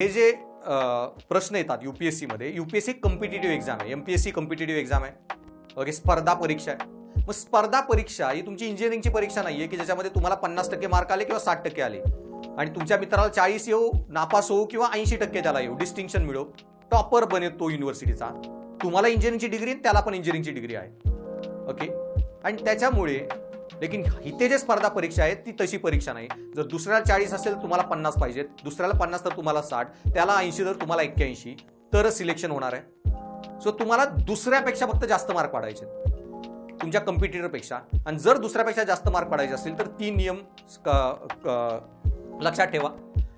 हे जे प्रश्न येतात युपीएससी मध्ये युपीएससी कॉम्पिटेटिव्ह एक्झाम आहे. एमपीएससी कॉम्पिटेटिव्ह एक्झाम आहे. ओके स्पर्धा परीक्षा आहे. मग स्पर्धा परीक्षा ही तुमची इंजिनिअरिंगची परीक्षा नाहीये की ज्याच्यामध्ये तुम्हाला पन्नास टक्के मार्क आले किंवा साठ टक्के आले. आणि तुमच्या मित्राला चाळीस येऊ नापास होऊ किंवा ऐंशी टक्के त्याला येऊ डिस्टिंक्शन मिळो. टॉपर बनेल तो युनिव्हर्सिटीचा तुम्हाला इंजिनिअरिंगची डिग्री त्याला पण इंजिनिअरिंगची डिग्री आहे. ओके? आणि त्याच्यामुळे लेकिन इथे जे स्पर्धा परीक्षा आहे ती तशी परीक्षा नाही. जर दुसऱ्याला चाळीस असेल तुम्हाला पन्नास पाहिजेत. दुसऱ्याला पन्नास तर तुम्हाला साठ. त्याला ऐंशी तर तुम्हाला एक्क्याऐंशी. तरच सिलेक्शन होणार आहे. सो तुम्हाला दुसऱ्यापेक्षा फक्त जास्त मार्क पाडायचे तुमच्या कम्पिटिटरपेक्षा आणि जर दुसऱ्यापेक्षा जास्त मार्क पाडायचे असतील तर तीन नियम लक्षात ठेवा.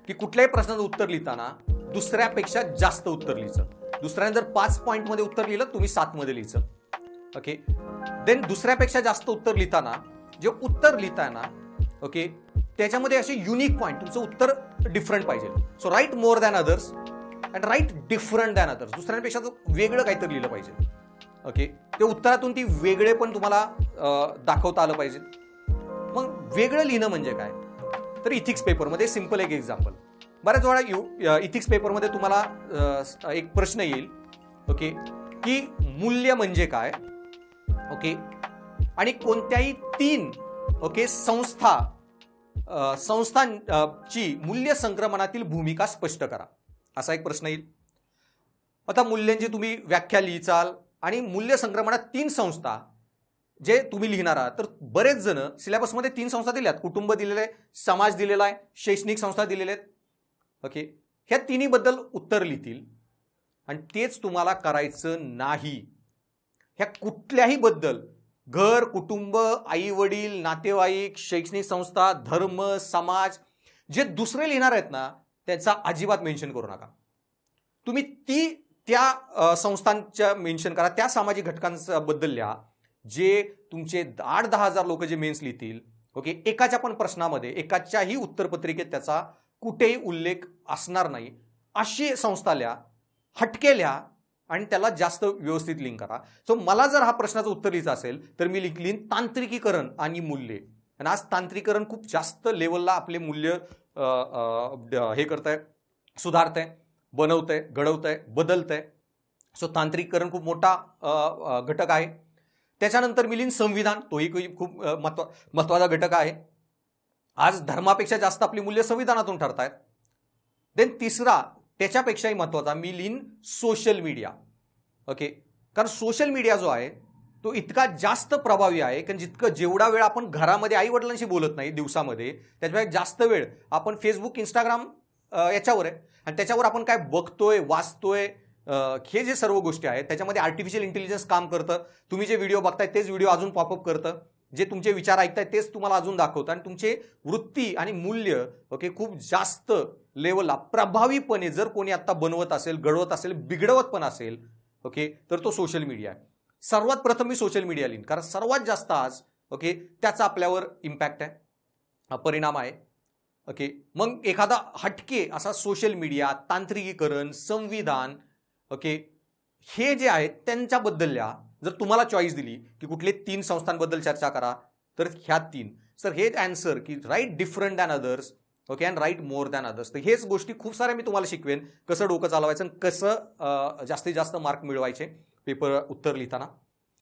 की कुठल्याही प्रश्नाचं उत्तर लिहिताना दुसऱ्यापेक्षा जास्त उत्तर लिहिचं. दुसऱ्याने जर पाच पॉईंटमध्ये उत्तर लिहिलं तुम्ही सातमध्ये लिहिचं. ओके देन दुसऱ्यापेक्षा जास्त उत्तर लिहिताना जे उत्तर लिहिताना ओके त्याच्यामध्ये असे युनिक पॉईंट तुमचं उत्तर डिफरंट पाहिजे. So right more than others and right different than others दुसऱ्यांपेक्षा वेगळं काहीतरी लिहिलं पाहिजे. ओके ते उत्तरातून ती वेगळे पण तुम्हाला दाखवता आलं पाहिजे. मग वेगळं लिहिणं म्हणजे काय? तर इथिक्स पेपरमध्ये सिंपल एक एक्झाम्पल बऱ्याच वेळा यू इथिक्स पेपरमध्ये तुम्हाला एक प्रश्न येईल. ओके की मूल्य म्हणजे काय? ओके आणि कोणत्याही तीन ओके संस्था संस्थांची मूल्य संक्रमणातील भूमिका स्पष्ट करा. असा एक प्रश्न येईल. आता मूल्यांची तुम्ही व्याख्या लिहिचाल आणि मूल्य संक्रमणात तीन संस्था जे तुम्ही लिहिणार आहात तर बरेच जण सिलेबसमध्ये तीन संस्था दिल्यात. कुटुंब दिलेलं आहे समाज दिलेला आहे शैक्षणिक संस्था दिलेल्या आहेत. ओके ह्या तिन्हीबद्दल उत्तर लिहितील. आणि तेच तुम्हाला करायचं नाही. ह्या कुठल्याही बद्दल घर कुटुंब आई वडील नातेवाईक शैक्षणिक संस्था धर्म समाज जे दुसरे लिहिणार आहेत ना त्याचा अजिबात मेन्शन करू नका. तुम्ही ती त्या संस्थांच्या मेन्शन करा त्या सामाजिक घटकांबद्दल लिहा जे तुमचे आठ दहा हजार लोक जे मेन्स लिहितील ओके एकाच्या पण प्रश्नामध्ये एकाच्याही उत्तरपत्रिकेत त्याचा कुठेही उल्लेख असणार नाही. अशी संस्था लिहा हटके लिहा आणि त्याला जास्त व्यवस्थित लिंक करा. सो मला जर हा प्रश्नाचं उत्तर लिहायचं असेल तर मी लिंक लिहीन तांत्रिकीकरण आणि मूल्ये. आणि आज तांत्रिकीकरण खूप जास्त लेवलला आपले मूल्य ड- हे करत आहे सुधारत आहे बनवत आहे घडवत आहे बदलत आहे सो तांत्रिकीकरण खूप मोठा घटक आहे. त्याच्यानंतर मी लिहीन संविधान. तोही खूप- खूप अ, महत्त्व घटक आहे. आज धर्मापेक्षा जास्त आपली मूल्य संविधानातून ठरत आहेत देन तिसरा त्याच्यापेक्षाही महत्त्वाचा मी लिहीन सोशल मीडिया ओके कारण सोशल मीडिया जो आहे तो इतका जास्त प्रभावी आहे कारण जितकं जेवढा वेळ आपण घरामध्ये आई वडिलांशी बोलत नाही दिवसामध्ये त्याच्यापेक्षा जास्त वेळ आपण फेसबुक इंस्टाग्राम याच्यावर आहे. आणि त्याच्यावर आपण काय बघतोय वाचतोय हे जे सर्व गोष्टी आहेत त्याच्यामध्ये आर्टिफिशियल इंटेलिजन्स काम करतं. तुम्ही जे व्हिडिओ बघताय तेच व्हिडिओ अजून पॉपअप करतं. जे तुमचे विचार ऐकताय तेच तुम्हाला अजून दाखवतं. आणि तुमचे वृत्ती आणि मूल्य ओके खूप जास्त लेवलला प्रभावीपणे जर कोणी आत्ता बनवत असेल घडवत असेल बिघडवत पण असेल ओके तर तो सोशल मीडिया आहे. सर्वात प्रथम मी सोशल मीडिया लिहीन कारण सर्वात जास्त आज ओके त्याचा आपल्यावर इम्पॅक्ट आहे हा परिणाम आहे ओके. मग एखादा हटके असा सोशल मीडिया तांत्रिकीकरण संविधान ओके हे जे आहेत त्यांच्याबद्दलल्या जर तुम्हाला चॉईस दिली की कुठले तीन संस्थांबद्दल चर्चा करा तर ह्या तीन. सर हेच अँसर की right different than others okay and right more than others तर हेच गोष्टी खूप साऱ्या मी तुम्हाला शिकवेन. कसं डोकं चालवायचं आणि कसं जास्तीत जास्त मार्क मिळवायचे पेपर उत्तर लिहिताना.